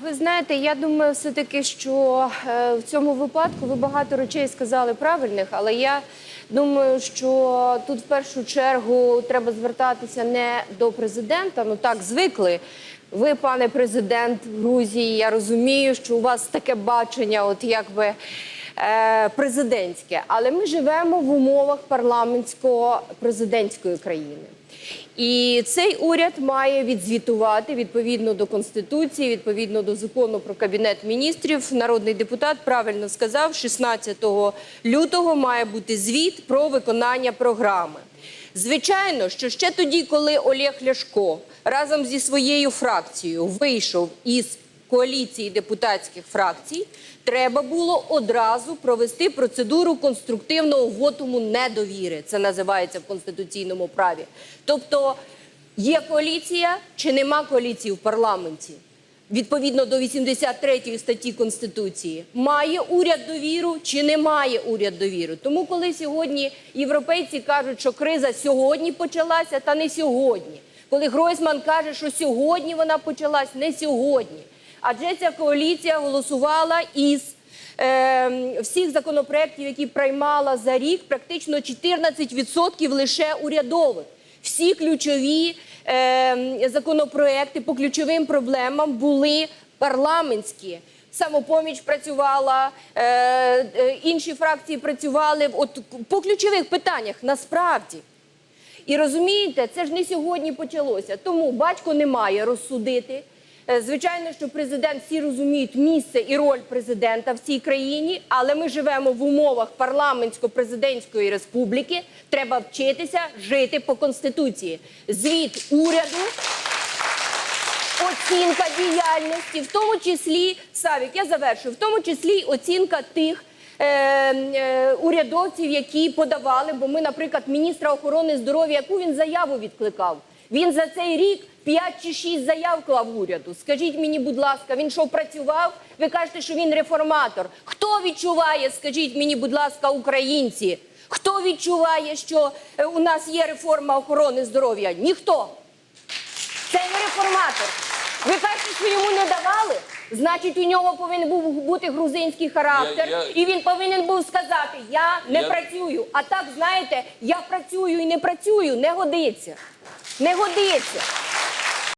Ви знаєте, я думаю, все-таки, що е, в цьому випадку ви багато речей сказали правильних, але я думаю, що тут в першу чергу треба звертатися не до президента. Ну так звикли. Ви, пане президент Грузії, я розумію, що у вас таке бачення, от якби е, президентське, але ми живемо в умовах парламентсько-президентської країни. І цей уряд має відзвітувати відповідно до конституції, відповідно до закону про кабінет міністрів. Народний депутат правильно сказав, 16 лютого має бути звіт про виконання програми. Звичайно, що ще тоді, коли Олег Ляшко разом зі своєю фракцією вийшов із коаліції депутатських фракцій, треба було одразу провести процедуру конструктивного вотуму недовіри. Це називається в конституційному праві. Тобто є коаліція чи нема коаліції в парламенті? Відповідно до 83 статті Конституції, має уряд довіру чи не має уряд довіру. Тому, коли сьогодні європейці кажуть, що криза сьогодні почалася, та не сьогодні. Коли Гройсман каже, що сьогодні вона почалась, не сьогодні. Адже ця коаліція голосувала із е, всіх законопроєктів, які приймала за рік, практично 14% лише урядових. Всі ключові е, законопроекти по ключовим проблемам були парламентські. Самопоміч працювала, е, е, інші фракції працювали от по ключових питаннях насправді. І розумієте, це ж не сьогодні почалося. Тому батько не має розсудити. Е, Звичайно, що президент всі розуміють місце і роль президента в цій країні, але ми живемо в умовах парламентсько-президентської республіки. Треба вчитися жити по конституції. Звіт уряду. Оцінка діяльності, в тому числі Савік, я завершую, в тому числі оцінка тих е, е, урядовців, які подавали. Бо ми, наприклад, міністра охорони здоров'я, яку він заяву відкликав. Він за цей рік 5 чи 6 заяв клав уряду. Скажіть мені, будь ласка, він що працював? Ви кажете, що він реформатор. Хто відчуває, скажіть мені, будь ласка, українці? Хто відчуває, що е, у нас є реформа охорони здоров'я? Ніхто. Це не реформатор. Ви перше, що йому не давали? Значить, у нього повинен був бути грузинський характер, Я- я- і він повинен був сказати: Я не Я- працюю. А так, знаєте, я працюю і не працюю, не годиться. Не годиться.